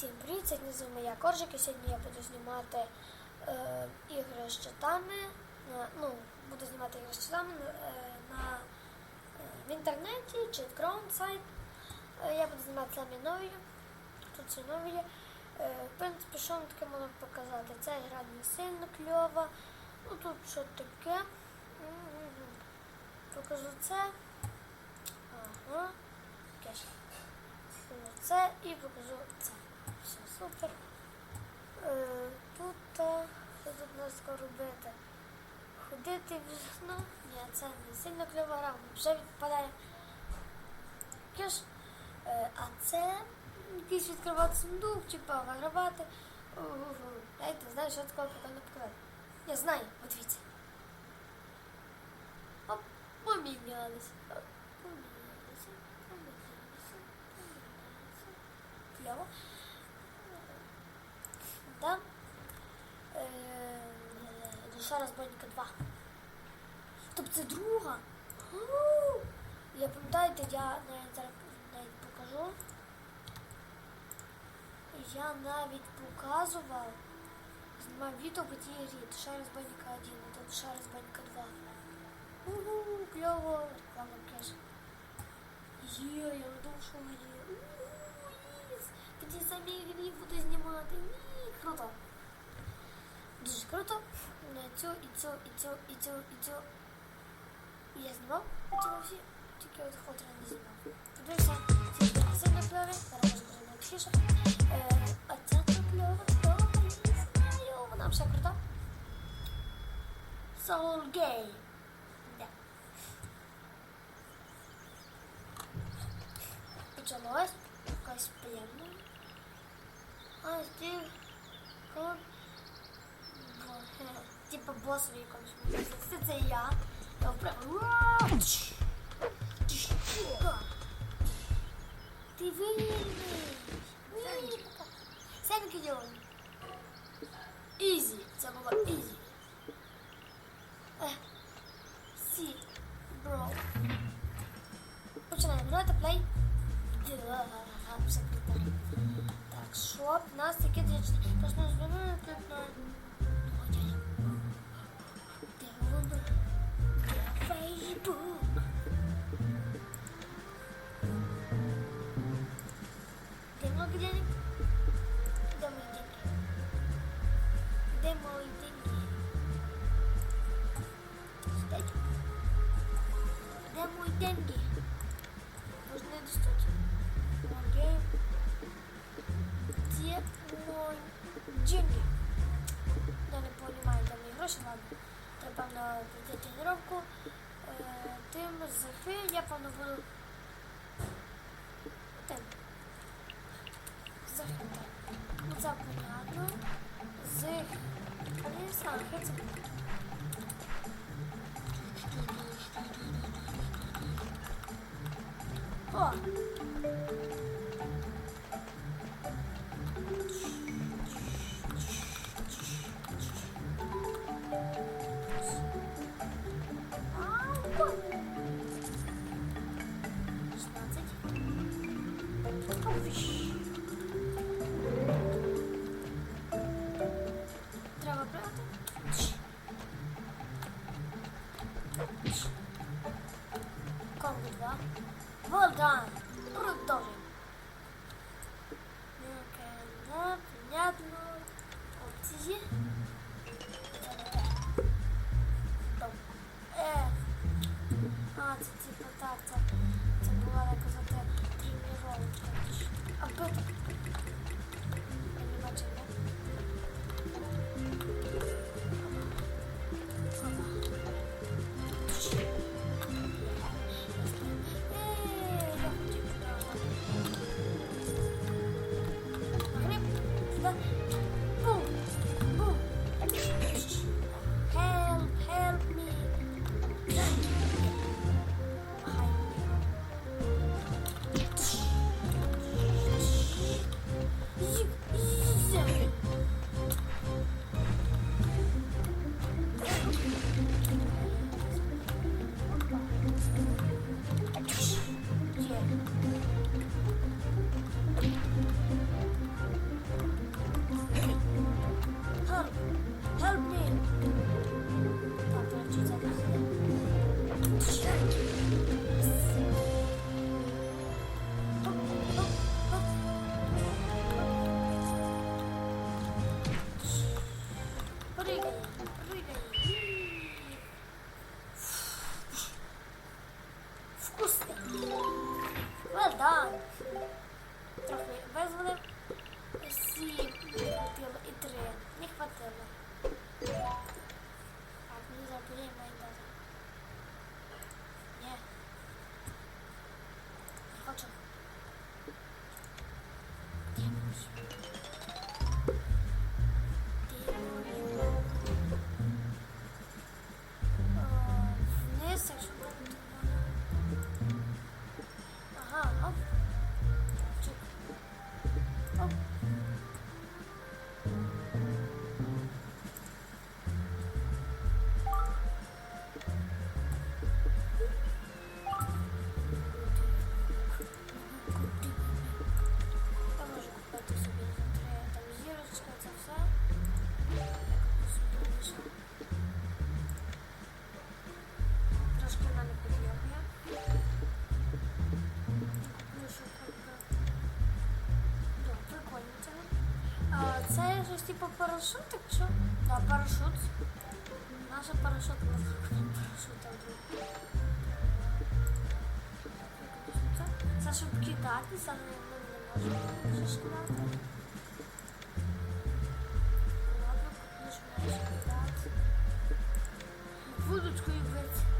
Всім привіт, сьогодні з вами я Коржик і сьогодні я буду знімати е, ігри з щитами. На, ну, буду знімати ігри з щитами е, на, е, в інтернеті, ChatGround сайт. Е, я буду знімати самі нові. Тут всі нові. Е, в принципі, що вам таке можу показати? Ця гра не сильно кльова. Ну тут що таке. М-м-м. Покажу це. Ага. Таке. Це і покажу це. Все супер. Е, тут що тут нас робити? Ходити в ну, ні, це не сильно кльова гра, вже відпадає кеш. А це якийсь відкривати сундук, чи вигравати. Дайте, знаєш, що такого прикольно показати. Я знаю, от дивіться. Оп, помінялися. Помінялися, помінялися, помінялися. Кльово. Да. Е, Душа розбойника 2. Тобто це друга. Я пам'ятаєте, я навіть зараз навіть покажу. Я навіть показував. Знімав відео по тій грі. Душа розбойника 1, а то душа розбойника 2. Угу, кльово. Реклама кеш. Є, я душу є. У, єс. По тій самій грі буду знімати. Ні, круто. Дуже круто. Цю, і цю, і цю, і цю, і цю. Я знімав ці всі, тільки от хотра не знімав. Подивися, ці сильно кльові, зараз буде найкрасіше. Е, а ця кльова, то не знаю, вона все крута. Soul Game. Да. Почалось якась племна. А здесь Бо- е, Типа босові якомусь. Це це я. Я! Га! Ти винний. Ні. Сеньки. Ізі. Це було ізі. Сі. Бро. Починаємо. Давайте плей. Так, шоп. Нас такі двічі. Де много денег? Де мої деньги? Де мої деньги? Стать. Де мої деньги? Може достать? Окей. Где мой деньги? Я не понимаю, де мої гроші, ладно. Треба на пройти тренировку. Е, тим з гри я певно буду. Тим. З гри. Ну це понятно. З хай це. О! Комбо 2. Well done. Продовжуємо. Окей, да, понятно. Опції. abraço. щось типу парашут, якщо... Да, парашют. Наша парашут, у нас парашута вдруг. Це щоб кидатися, але ми не можемо шкувати. Ладно, нажимаєш кидать. Будуть куївець.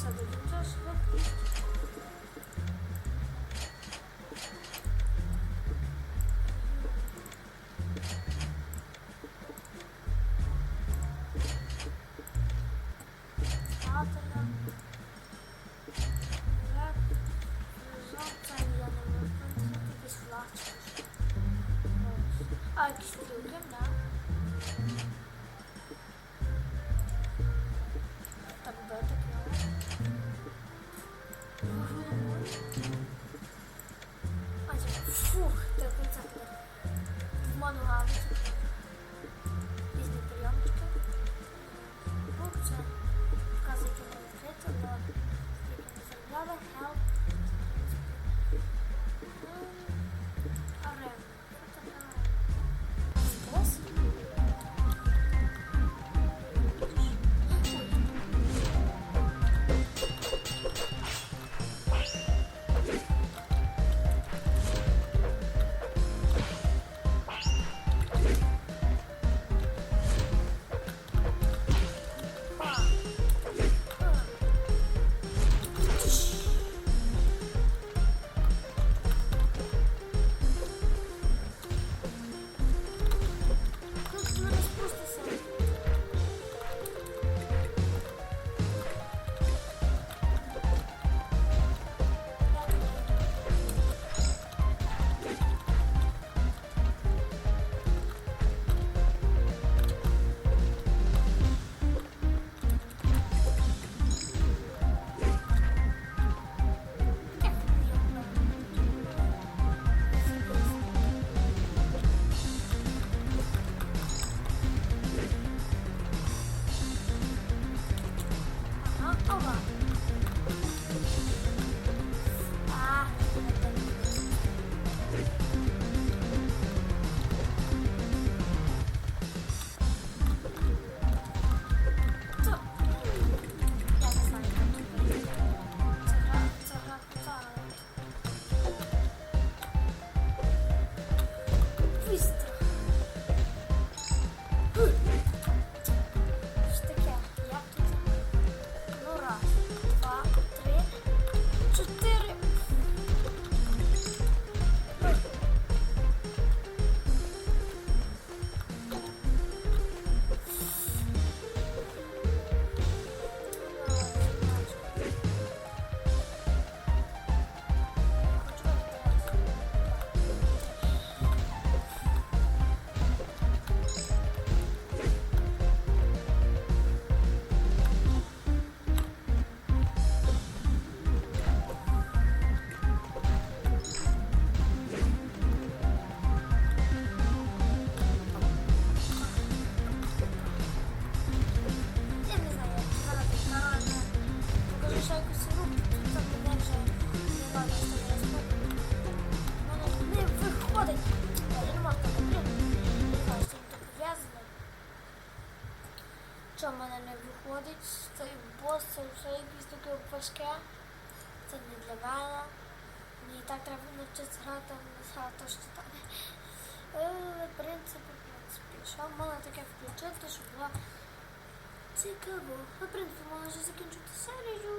啥子？Фух, до конца. Мануал. Різні прийомчики. Фух, це вказує, які ми відкрити, але скільки. Важке. Це не для мене. Мені так треба навчитися грати, а не що там. Е, В принципі, в принципі, що можна таке включити, щоб було цікаво. В принципі, можна вже закінчити серію.